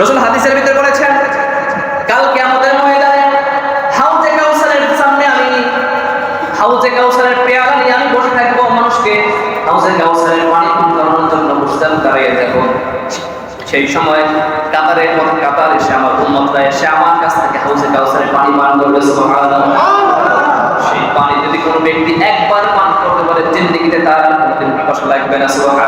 রসুল হাদিসের ভিতরে বলেছেন কালকে আমাদের ময়দানে হাউজে কাউসারের সামনে আমি, হাউজে কাউসারের পেয়ালা নিয়ে আমি বসে থাকব, মানুষকে হাউজে কাউসারের পানি করানোর জন্য বসতাম দাঁড়িয়ে থাকব সেই সময় কাতারের পর কাতার এসে আমার উন্মতরা এসে আমার কাছ থেকে হাউজে কাউসারের পানি পান করবে সেই পানি যদি কোনো ব্যক্তি একবার পান করতে পারে, জিন্দিগিতে তার কোনোদিন পিপাসা লাগবে না, সুবহানাল্লাহ।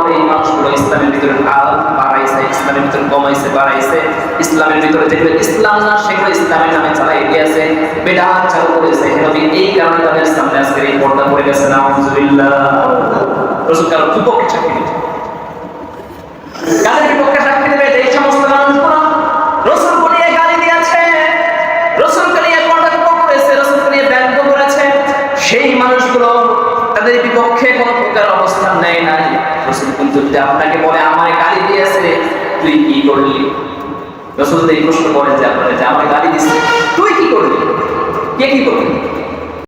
বাড়াইছে ইসলামের ভিতরে যেগুলো ইসলাম না, সেগুলো ইসলামের নামে চালাই দিয়েছে বেদাত চালু করেছে। নবী এই কারণে তাদের সামনে আজকের এই পর্দা পড়ে গেছে। না আলহামদুলিল্লাহ রসুল দিচ্ছে কাদের দেবে? এই সমস্ত বিপক্ষে কোনো প্রকার অবস্থান নেয় নাই। রসুল কিন্তু আপনাকে বলে, আমায় গালি দিয়েছে তুই কি করলি? রসুল এই প্রশ্ন করেন যে আপনারা যে আমায় গালি দিচ্ছে তুই কি করলি? কে কি করলি?